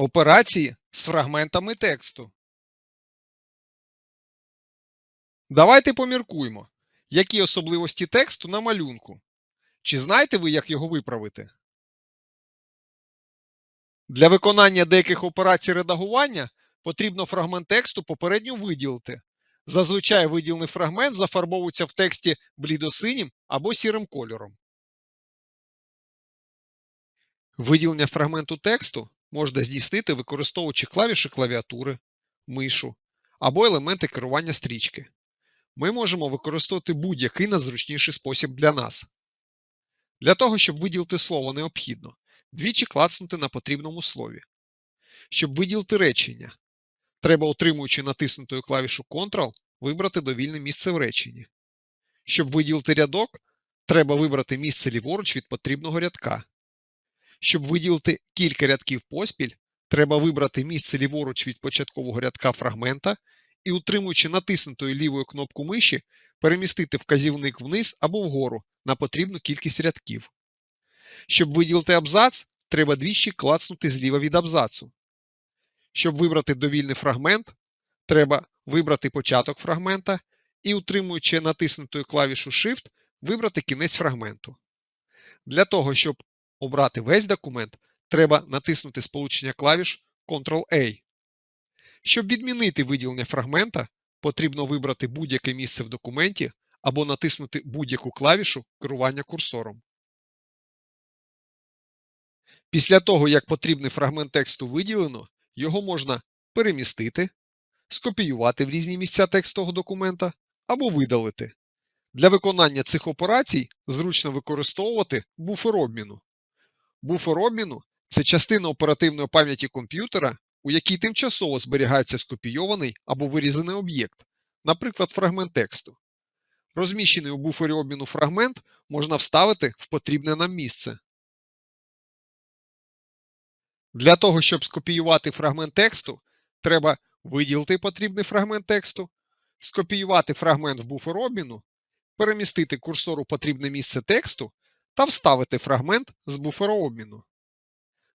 Операції з фрагментами тексту. Давайте поміркуємо, які особливості тексту на малюнку. Чи знаєте ви, як його виправити? Для виконання деяких операцій редагування потрібно фрагмент тексту попередньо виділити. Зазвичай виділений фрагмент зафарбовується в тексті блідосинім або сірим кольором. Виділення фрагменту тексту можна здійснити, використовуючи клавіші клавіатури, мишу або елементи керування стрічки. Ми можемо використовувати будь-який найзручніший спосіб для нас. Для того, щоб виділити слово, необхідно двічі клацнути на потрібному слові. Щоб виділити речення, треба, утримуючи натиснутою клавішу Ctrl, вибрати довільне місце в реченні. Щоб виділити рядок, треба вибрати місце ліворуч від потрібного рядка. Щоб виділити кілька рядків поспіль, треба вибрати місце ліворуч від початкового рядка фрагмента і, утримуючи натиснутою лівою кнопку миші, перемістити вказівник вниз або вгору на потрібну кількість рядків. Щоб виділити абзац, треба двічі клацнути зліва від абзацу. Щоб вибрати довільний фрагмент, треба вибрати початок фрагмента і, утримуючи натиснутою клавішу Shift, вибрати кінець фрагменту. Для того, щоб обрати весь документ, треба натиснути сполучення клавіш Ctrl-A. Щоб відмінити виділення фрагмента, потрібно вибрати будь-яке місце в документі або натиснути будь-яку клавішу керування курсором. Після того, як потрібний фрагмент тексту виділено, його можна перемістити, скопіювати в різні місця текстового документа або видалити. Для виконання цих операцій зручно використовувати буфер обміну. Буфер обміну це частина оперативної пам'яті комп'ютера, у якій тимчасово зберігається скопійований або вирізаний об'єкт, наприклад, фрагмент тексту. Розміщений у буфері обміну фрагмент можна вставити в потрібне нам місце. Для того, щоб скопіювати фрагмент тексту, треба виділити потрібний фрагмент тексту, скопіювати фрагмент в буфер обміну, перемістити курсор у потрібне місце тексту та вставити фрагмент з буфера обміну.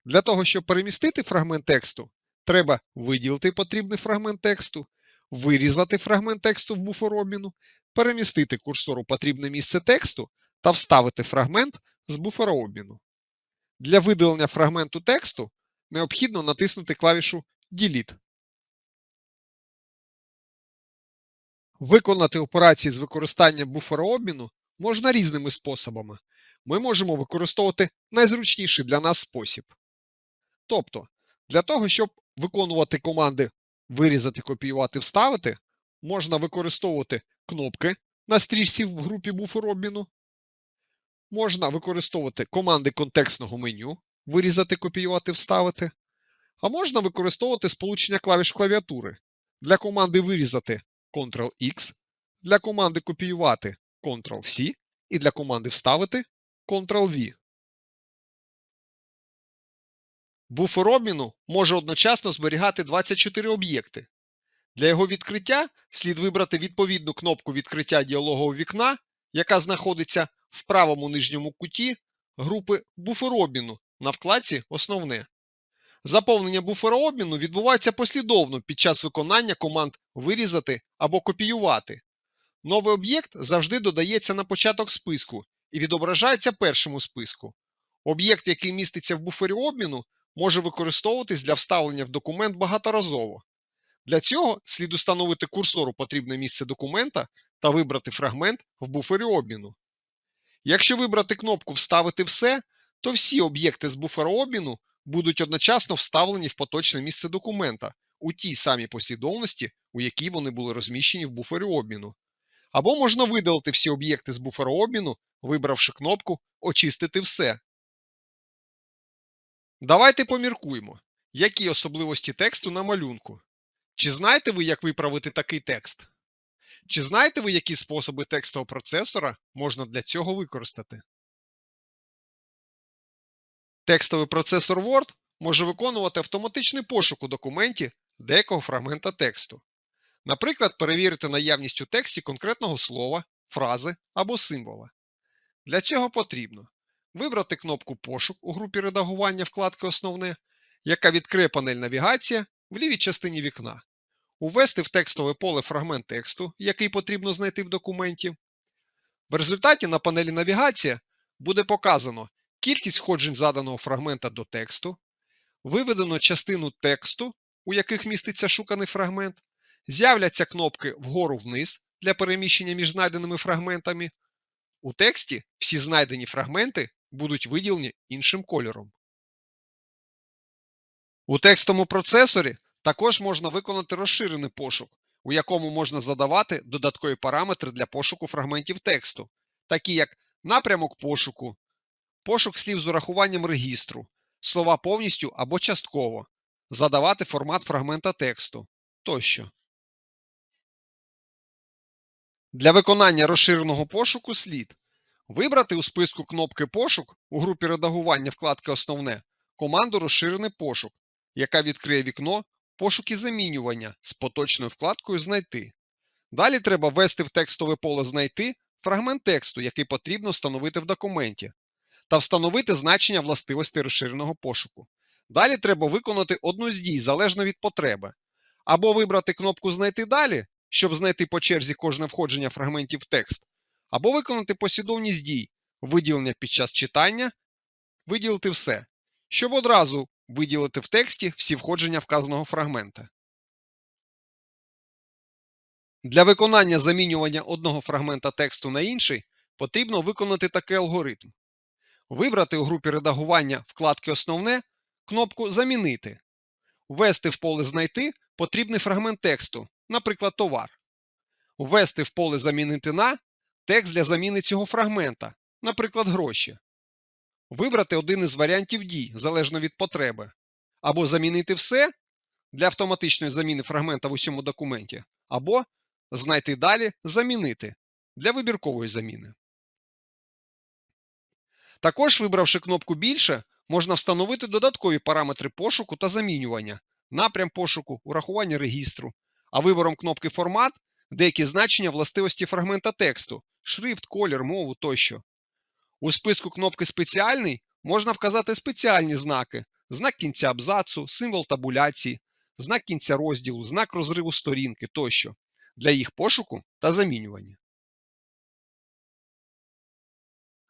Для того, щоб перемістити фрагмент тексту, треба виділити потрібний фрагмент тексту, вирізати фрагмент тексту в буфер обміну, перемістити курсор у потрібне місце тексту та вставити фрагмент з буфера обміну. Для видалення фрагменту тексту необхідно натиснути клавішу Delete. Виконати операції з використанням буфера обміну можна різними способами. Ми можемо використовувати найзручніший для нас спосіб. Тобто, для того, щоб виконувати команди вирізати, копіювати, вставити, можна використовувати кнопки на стрічці в групі буфер обміну. Можна використовувати команди контекстного меню, вирізати, копіювати, вставити. А можна використовувати сполучення клавіш клавіатури. Для команди вирізати Ctrl-X, для команди копіювати Ctrl-C і для команди вставити Ctrl-V. Буфер обміну може одночасно зберігати 24 об'єкти. Для його відкриття слід вибрати відповідну кнопку відкриття діалогового вікна, яка знаходиться в правому нижньому куті групи буфер обміну на вкладці Основне. Заповнення буфера обміну відбувається послідовно під час виконання команд вирізати або копіювати. Новий об'єкт завжди додається на початок списку і відображається першим у списку. Об'єкт, який міститься в буфері обміну, може використовуватись для вставлення в документ багаторазово. Для цього слід установити курсор у потрібне місце документа та вибрати фрагмент в буфері обміну. Якщо вибрати кнопку Вставити все, то всі об'єкти з буфера обміну будуть одночасно вставлені в поточне місце документа у тій самій послідовності, у якій вони були розміщені в буфері обміну. Або можна видалити всі об'єкти з буфера обміну, вибравши кнопку Очистити все. Давайте поміркуємо, які особливості тексту на малюнку. Чи знаєте ви, як виправити такий текст? Чи знаєте ви, які способи текстового процесора можна для цього використати? Текстовий процесор Word може виконувати автоматичний пошук у документі деякого фрагмента тексту. Наприклад, перевірити наявність у тексті конкретного слова, фрази або символа. Для цього потрібно вибрати кнопку Пошук у групі редагування вкладки Основне яка відкриє панель навігація в лівій частині вікна, увести в текстове поле фрагмент тексту, який потрібно знайти в документі. В результаті на панелі навігація буде показано кількість входжень заданого фрагмента до тексту, виведено частину тексту, у яких міститься шуканий фрагмент, з'являться кнопки вгору-вниз для переміщення між знайденими фрагментами. У тексті всі знайдені фрагменти будуть виділені іншим кольором. У текстовому процесорі також можна виконати розширений пошук, у якому можна задавати додаткові параметри для пошуку фрагментів тексту, такі як напрямок пошуку, пошук слів з урахуванням регістру, слова повністю або частково, задавати формат фрагмента тексту тощо. Для виконання розширеного пошуку слід вибрати у списку кнопки Пошук у групі редагування вкладки Основне команду Розширений пошук, яка відкриє вікно Пошук і замінювання з поточною вкладкою Знайти. Далі треба ввести в текстове поле Знайти фрагмент тексту, який потрібно встановити в документі, та встановити значення властивостей розширеного пошуку. Далі треба виконати одну з дій залежно від потреби. Або вибрати кнопку Знайти далі, щоб знайти по черзі кожне входження фрагментів в текст, або виконати послідовність дій, виділення під час читання, виділити все, щоб одразу виділити в тексті всі входження вказаного фрагмента. Для виконання замінювання одного фрагмента тексту на інший потрібно виконати такий алгоритм. Вибрати у групі редагування вкладки Основне кнопку Замінити, ввести в поле Знайти потрібний фрагмент тексту, наприклад, товар, ввести в поле Замінити на текст для заміни цього фрагмента, наприклад, гроші, вибрати один із варіантів дій залежно від потреби, або замінити все для автоматичної заміни фрагмента в усьому документі, або знайти далі Замінити для вибіркової заміни. Також, вибравши кнопку Більше, можна встановити додаткові параметри пошуку та замінювання, напрям пошуку, урахування регістру, а вибором кнопки Формат деякі значення властивості фрагмента тексту, шрифт, колір, мову тощо. У списку кнопки Спеціальний можна вказати спеціальні знаки, знак кінця абзацу, символ табуляції, знак кінця розділу, знак розриву сторінки тощо для їх пошуку та замінювання.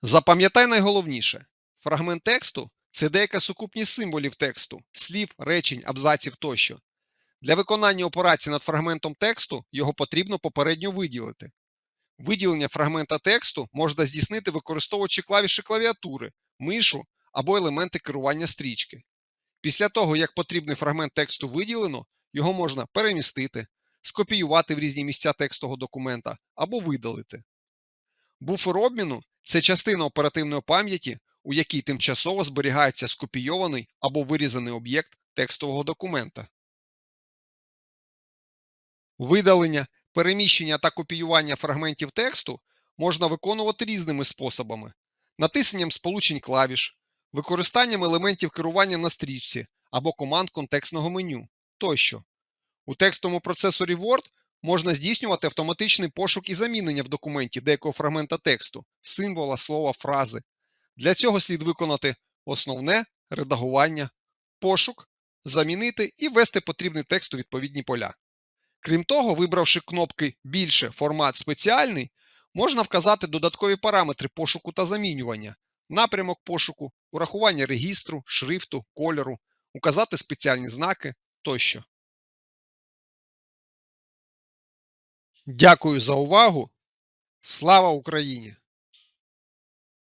Запам'ятай найголовніше: фрагмент тексту це деяка сукупність символів тексту, слів, речень, абзаців тощо. Для виконання операції над фрагментом тексту його потрібно попередньо виділити. Виділення фрагмента тексту можна здійснити, використовуючи клавіші клавіатури, мишу або елементи керування стрічки. Після того, як потрібний фрагмент тексту виділено, його можна перемістити, скопіювати в різні місця текстового документа або видалити. Буфер обміну це частина оперативної пам'яті, у якій тимчасово зберігається скопійований або вирізаний об'єкт текстового документа. Видалення, переміщення та копіювання фрагментів тексту можна виконувати різними способами: натисненням сполучень клавіш, використанням елементів керування на стрічці або команд контекстного меню тощо. У текстовому процесорі Word можна здійснювати автоматичний пошук і замінення в документі деякого фрагмента тексту, символа, слова, фрази. Для цього слід виконати основне редагування, пошук, замінити і ввести потрібний текст у відповідні поля. Крім того, вибравши кнопки Більше формат спеціальний, можна вказати додаткові параметри пошуку та замінювання, напрямок пошуку, урахування регістру, шрифту, кольору, указати спеціальні знаки тощо. Дякую за увагу. Слава Україні!